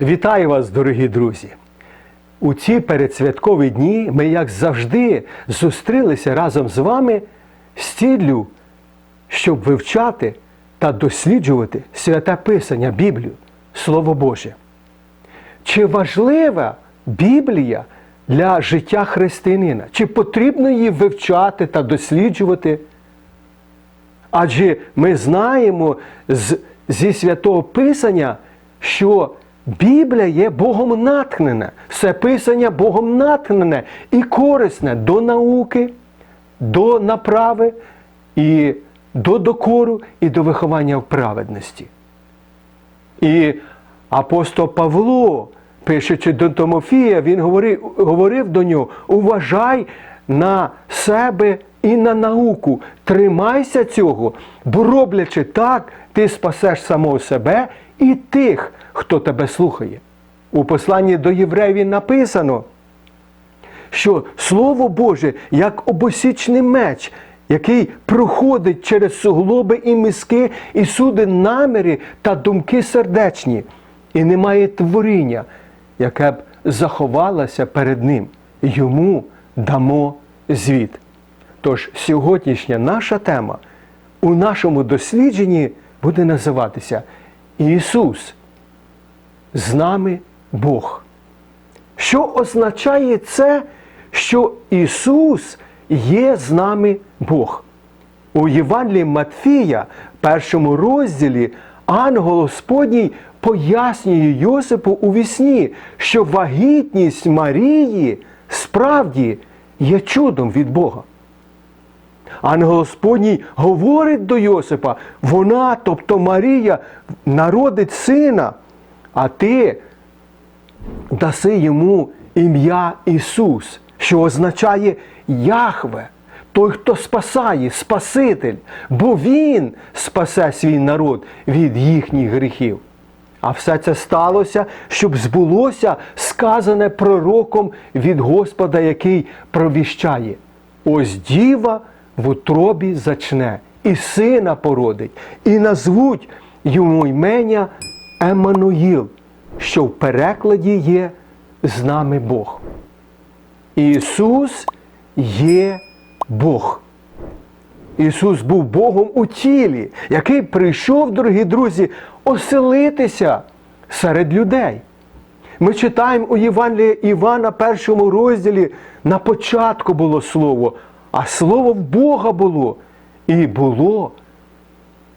Вітаю вас, дорогі друзі! У ці передсвяткові дні ми, як завжди, зустрілися разом з вами з ціллю, щоб вивчати та досліджувати святе Писання, Біблію, Слово Боже. Чи важлива Біблія для життя християнина? Чи потрібно її вивчати та досліджувати? Адже ми знаємо з, зі святого Писання, що Біблія є Богом натхнена, все Писання Богом натхнене і корисне до науки, до направи, і до докору, і до виховання в праведності. І апостол Павло, пишучи до Тимофія, він говорив, говорив до нього: уважай на себе і на науку, тримайся цього, бо роблячи так, ти спасеш самого себе і тих, хто тебе слухає. У посланні до євреїв написано, що Слово Боже, як обосічний меч, який проходить через суглоби і миски, і судить наміри та думки сердечні, і немає творіння, яке б заховалося перед ним. Йому дамо звіт. Тож сьогоднішня наша тема у нашому дослідженні буде називатися Ісус. З нами Бог. Що означає це, що Ісус є з нами Бог? У Євангелії Матфія, першому розділі, ангел Господній пояснює Йосипу у вісні, що вагітність Марії справді є чудом від Бога. Ангел Господній говорить до Йосипа, вона, тобто Марія, народить сина, а ти даси йому ім'я Ісус, що означає Яхве, той, хто спасає, Спаситель, бо Він спасе свій народ від їхніх гріхів. А все це сталося, щоб збулося сказане пророком від Господа, який провіщає. Ось діва в утробі зачне, і сина породить, і назвуть йому ймення Еммануїл, що в перекладі є з нами Бог. Ісус є Бог. Ісус був Богом у тілі, який прийшов, дорогі друзі, оселитися серед людей. Ми читаємо у Євангелії Івана, першому розділі, на початку було Слово, а Слово в Бога було. І було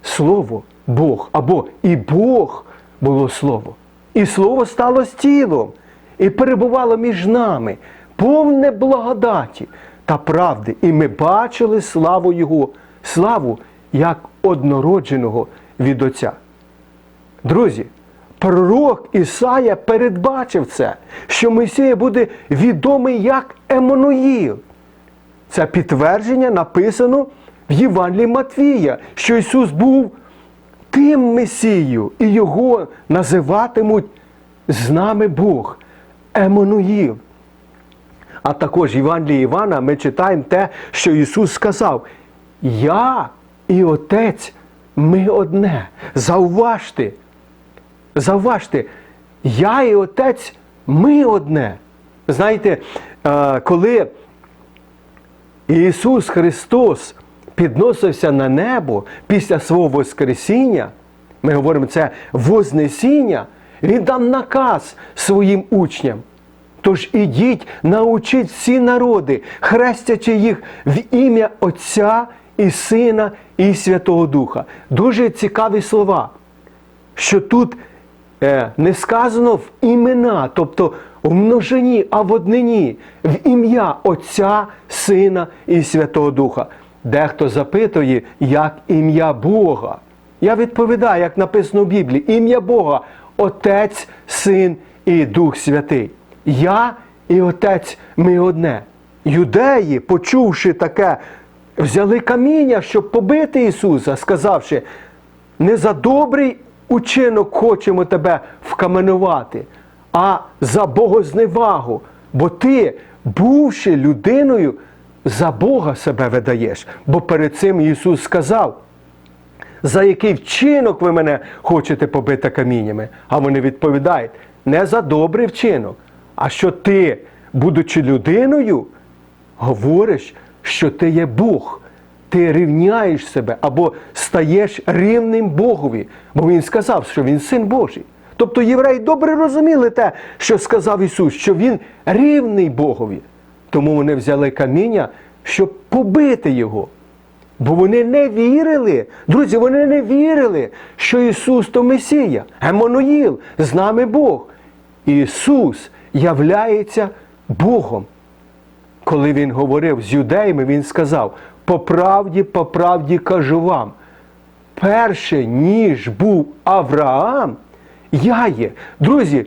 Слово Бог, або і Бог було Слово. І Слово стало тілом і перебувало між нами, повне благодаті та правди. І ми бачили славу Його, славу як однородженого від Отця. Друзі, пророк Ісая передбачив це, що Месія буде відомий як Еммануїл. Це підтвердження написано в Євангелії Матвія, що Ісус був тим Месією, і Його називатимуть з нами Бог, Еммануїл. А також в Євангелії Івана ми читаємо те, що Ісус сказав: Я і Отець ми одне. Зауважте, зауважте, я і Отець ми одне. Знаєте, е, коли Ісус Христос підносився на небо після свого Воскресіння, ми говоримо це Вознесіння, Він дав наказ своїм учням. Тож ідіть, научіть всі народи, хрестячи їх в ім'я Отця і Сина і Святого Духа. Дуже цікаві слова, що тут е, не сказано в імена, тобто в множині, а в однині, в ім'я Отця, Сина і Святого Духа. Дехто запитує, як ім'я Бога. Я відповідаю, як написано в Біблії, ім'я Бога Отець, Син і Дух Святий. Я і Отець ми одне. Юдеї, почувши таке, взяли каміння, щоб побити Ісуса, сказавши, не за добрий учинок хочемо тебе вкаменувати, а за богозневагу. Бо ти, бувши людиною, за Бога себе видаєш. Бо перед цим Ісус сказав, за який вчинок ви мене хочете побити каміннями? А вони відповідають, не за добрий вчинок, а що ти, будучи людиною, говориш, що ти є Бог. Ти рівняєш себе або стаєш рівним Богові, бо Він сказав, що Він син Божий. Тобто євреї добре розуміли те, що сказав Ісус, що Він рівний Богові. Тому вони взяли каміння, щоб побити Його. Бо вони не вірили, друзі, вони не вірили, що Ісус то Месія, Еммануїл, з нами Бог. Ісус являється Богом. Коли Він говорив з юдеями, Він сказав: по правді, по правді кажу вам, перше, ніж був Авраам, я є. Друзі,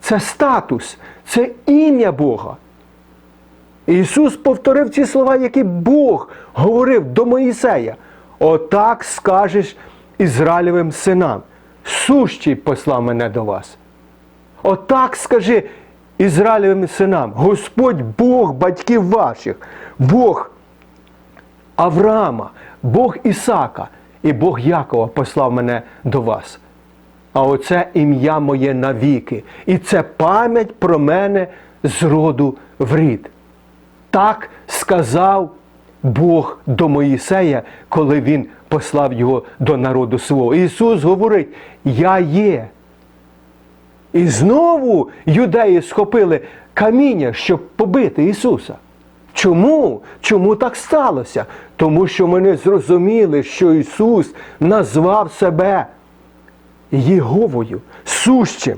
це статус, це ім'я Бога. Ісус повторив ці слова, які Бог говорив до Моїсея. Отак скажеш Ізраїлевим синам. Сущий послав мене до вас. Отак скажи Ізраїлевим синам, Господь Бог батьків ваших, Бог Авраама, Бог Ісака і Бог Якова послав мене до вас. А оце ім'я моє навіки. І це пам'ять про мене з роду в рід. Так сказав Бог до Моїсея, коли він послав його до народу свого. Ісус говорить: Я є. І знову юдеї схопили каміння, щоб побити Ісуса. Чому? Чому так сталося? Тому що вони зрозуміли, що Ісус назвав себе Єговою, сущим.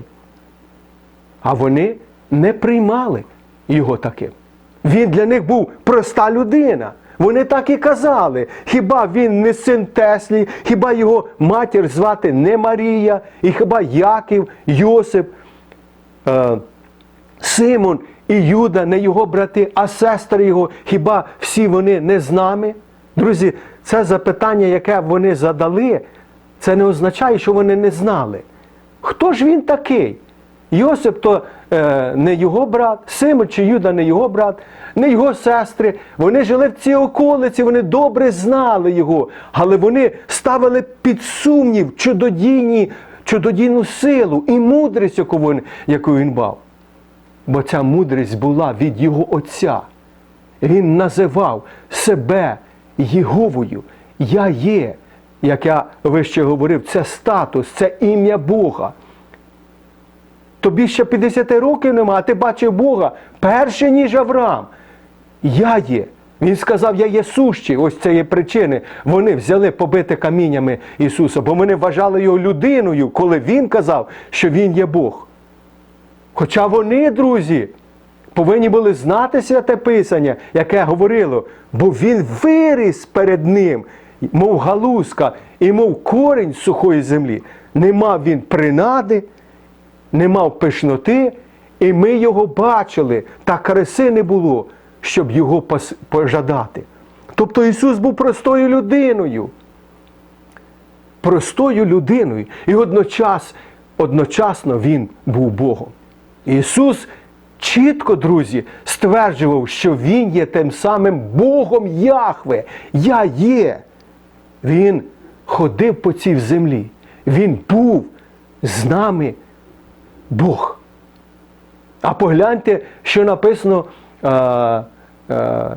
А вони не приймали його таким. Він для них був проста людина. Вони так і казали. Хіба він не син Теслі, хіба його матір звати не Марія, і хіба Яків, Йосип, е, Симон і Юда, не його брати, а сестри його, хіба всі вони не з нами? Друзі, це запитання, яке вони задали, це не означає, що вони не знали. Хто ж він такий? Йосип то е, не його брат, Симон чи Юда не його брат, не його сестри. Вони жили в цій околиці, вони добре знали його, але вони ставили під сумнів чудодійні, чудодійну силу і мудрість, яку він, яку він мав. Бо ця мудрість була від його отця. Він називав себе Єговою. Я є, як я вище говорив, це статус, це ім'я Бога. Тобі ще 50 років нема, а ти бачив Бога перше, ніж Авраам. Я є. Він сказав, я є сущий. Ось це є причини. Вони взяли побити каміннями Ісуса, бо вони вважали його людиною, коли Він казав, що Він є Бог. Хоча вони, друзі, повинні були знати святе Писання, яке говорило, бо він виріс перед ним, мов галузка і мов корінь сухої землі. Не мав він принади, не мав пишноти, і ми його бачили, та краси не було, щоб його пожадати. Тобто Ісус був простою людиною. Простою людиною. І одночас, одночасно Він був Богом. Ісус чітко, друзі, стверджував, що Він є тим самим Богом Яхве. Я є. Він ходив по цій землі. Він був з нами Бог. А погляньте, що написано, е, е,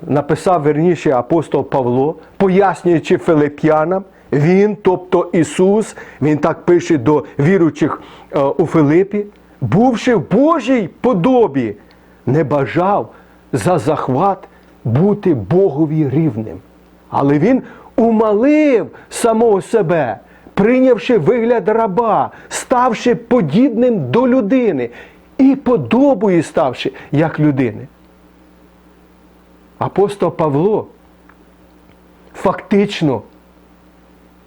написав верніше апостол Павло, пояснюючи Филип'янам, він, тобто Ісус, він так пише до віруючих е, у Филипі, бувши в Божій подобі, не бажав за захват бути Богові рівним. Але він умалив самого себе, прийнявши вигляд раба, ставши подібним до людини і подобою ставши як людини. Апостол Павло фактично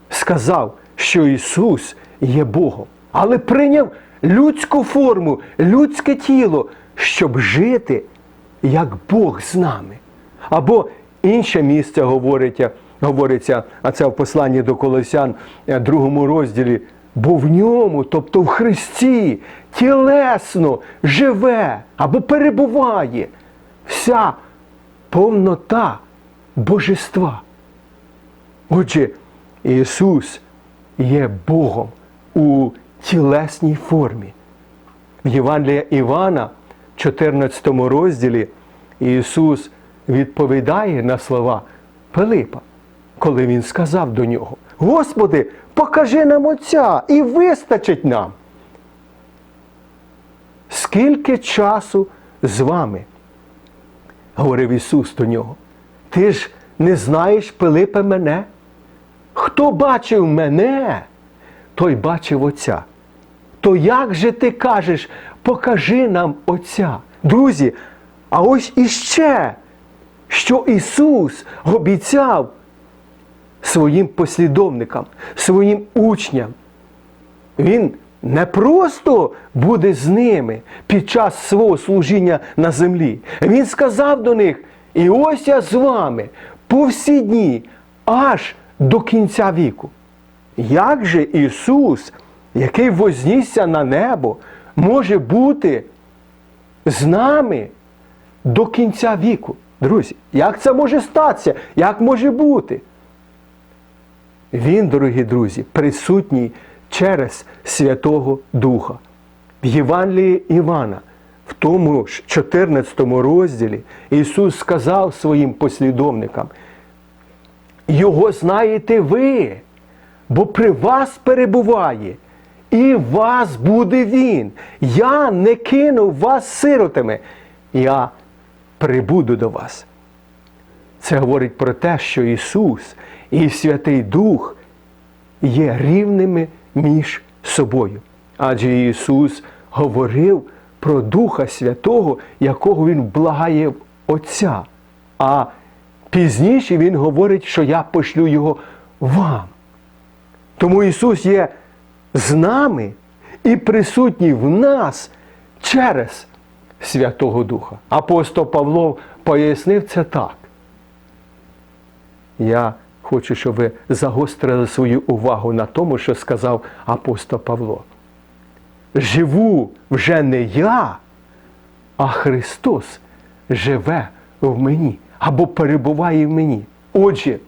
сказав, що Ісус є Богом, але прийняв людську форму, людське тіло, щоб жити як Бог з нами. Або інше місце говориться, говориться, а це в посланні до Колосян, е, другому розділі, бо в ньому, тобто в Христі, тілесно живе або перебуває вся повнота Божества. Отже, Ісус є Богом у тілесній формі. В Євангелія Івана, 14 розділі, Ісус відповідає на слова Пилипа, коли Він сказав до нього: Господи, покажи нам Отця і вистачить нам. Скільки часу з вами? говорив Ісус до нього. Ти ж не знаєш, Пилипе, мене? Хто бачив мене, той бачив Отця. То як же ти кажеш, покажи нам Отця? Друзі, а ось іще, що Ісус обіцяв своїм послідовникам, своїм учням. Він не просто буде з ними під час свого служіння на землі. Він сказав до них: і ось я з вами по всі дні, аж до кінця віку. Як же Ісус, який вознісся на небо, може бути з нами до кінця віку? Друзі, як це може статися? Як може бути? Він, дорогі друзі, присутній через Святого Духа. В Євангелії Івана, в тому ж 14 розділі, Ісус сказав своїм послідовникам, Його знаєте ви, бо при вас перебуває, і в вас буде Він. Я не кину вас сиротами, я прибуду до вас. Це говорить про те, що Ісус і Святий Дух є рівними між собою. Адже Ісус говорив про Духа Святого, якого Він благає Отця. А пізніше Він говорить, що я пошлю Його вам. Тому Ісус є з нами і присутній в нас через Святого Духа. Апостол Павло пояснив це так. Я хочу, щоб ви загострили свою увагу на тому, що сказав апостол Павло. Живу вже не я, а Христос живе в мені або перебуває в мені. Отже,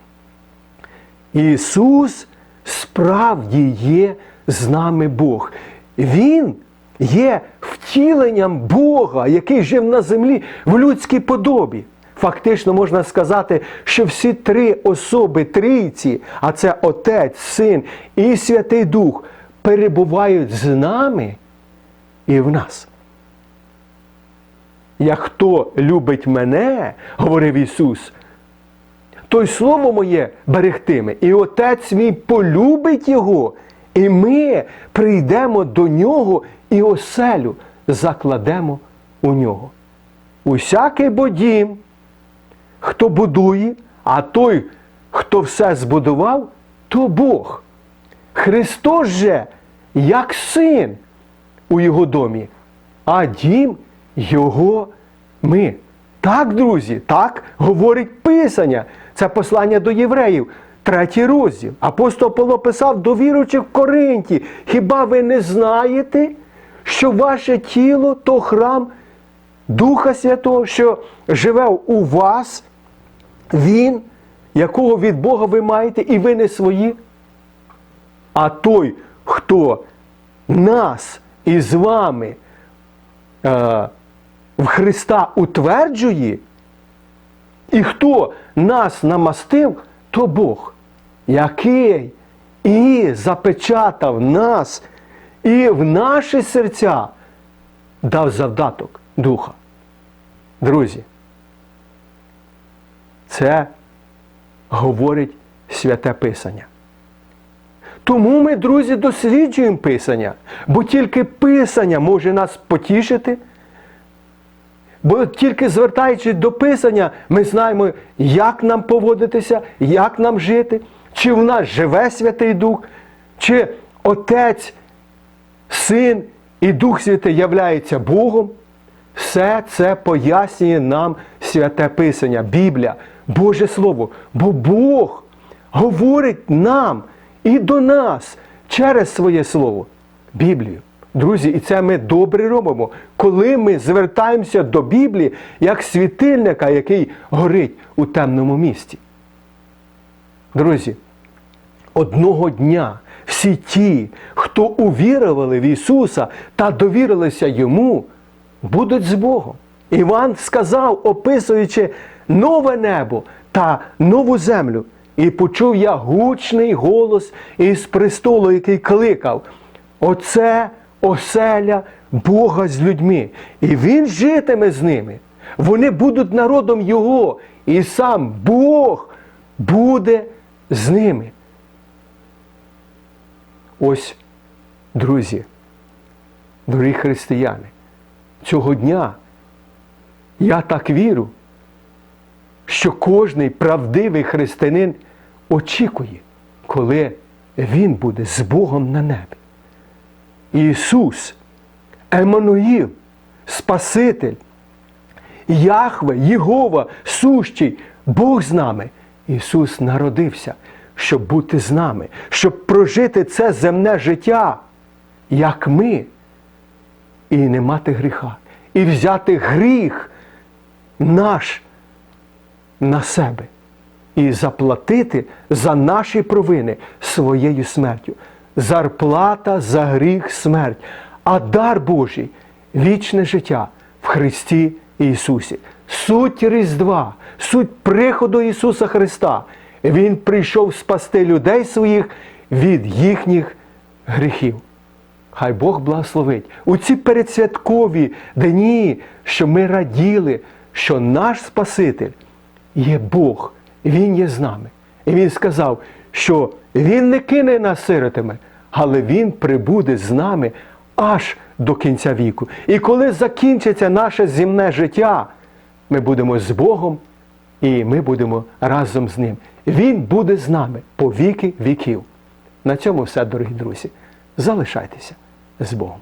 Ісус справді є з нами Бог. Він є втіленням Бога, який жив на землі в людській подобі. Фактично можна сказати, що всі три особи трійці, а це Отець, Син і Святий Дух, перебувають з нами і в нас. Як хто любить мене, говорив Ісус, той слово моє берегтиме, і Отець мій полюбить Його, і ми прийдемо до Нього і оселю закладемо у нього. Усякий бо дім, хто будує, а той, хто все збудував, то Бог. Христос же, як син у його домі, а дім його ми. Так, друзі, так говорить Писання. Це послання до євреїв, третій розділ. Апостол Павло писав до віруючих в Коринті. Хіба ви не знаєте, що ваше тіло то храм Духа Святого, що живе у вас, Він, якого від Бога ви маєте, і ви не свої? А той, хто нас із вами е, в Христа утверджує, і хто нас намастив, то Бог, який і запечатав нас, і в наші серця дав завдаток Духа. Друзі, це говорить святе Писання. Тому ми, друзі, досліджуємо Писання, бо тільки Писання може нас потішити. Бо тільки звертаючись до Писання, ми знаємо, як нам поводитися, як нам жити, чи в нас живе Святий Дух, чи Отець, Син і Дух Святий являється Богом. Все це пояснює нам святе Писання, Біблія, Боже Слово. Бо Бог говорить нам і до нас через своє Слово, Біблію. Друзі, і це ми добре робимо, коли ми звертаємося до Біблії як світильника, який горить у темному місті. Друзі, одного дня всі ті, хто увірували в Ісуса та довірилися Йому, будуть з Богом. Іван сказав, описуючи нове небо та нову землю, і почув я гучний голос із престолу, який кликав: Оце оселя Бога з людьми, і Він житиме з ними. Вони будуть народом Його, і сам Бог буде з ними. Ось, друзі, дорогі християни, цього дня я так вірю, що кожний правдивий християнин очікує, коли він буде з Богом на небі. Ісус, Еммануїл, Спаситель, Яхве, Єгова, сущий, Бог з нами. Ісус народився, щоб бути з нами, щоб прожити це земне життя, як ми, і не мати гріха, і взяти гріх наш на себе і заплатити за наші провини своєю смертю. Зарплата за гріх смерть, а дар Божий вічне життя в Христі Ісусі. Суть Різдва, суть приходу Ісуса Христа. Він прийшов спасти людей своїх від їхніх гріхів. Хай Бог благословить у ці передсвяткові дні, що ми раділи, що наш Спаситель є Бог, Він є з нами. І Він сказав, що Він не кине нас сиротами, але Він прибуде з нами аж до кінця віку. І коли закінчиться наше земне життя, ми будемо з Богом і ми будемо разом з Ним. Він буде з нами по віки віків. На цьому все, дорогі друзі. Залишайтеся з Богом.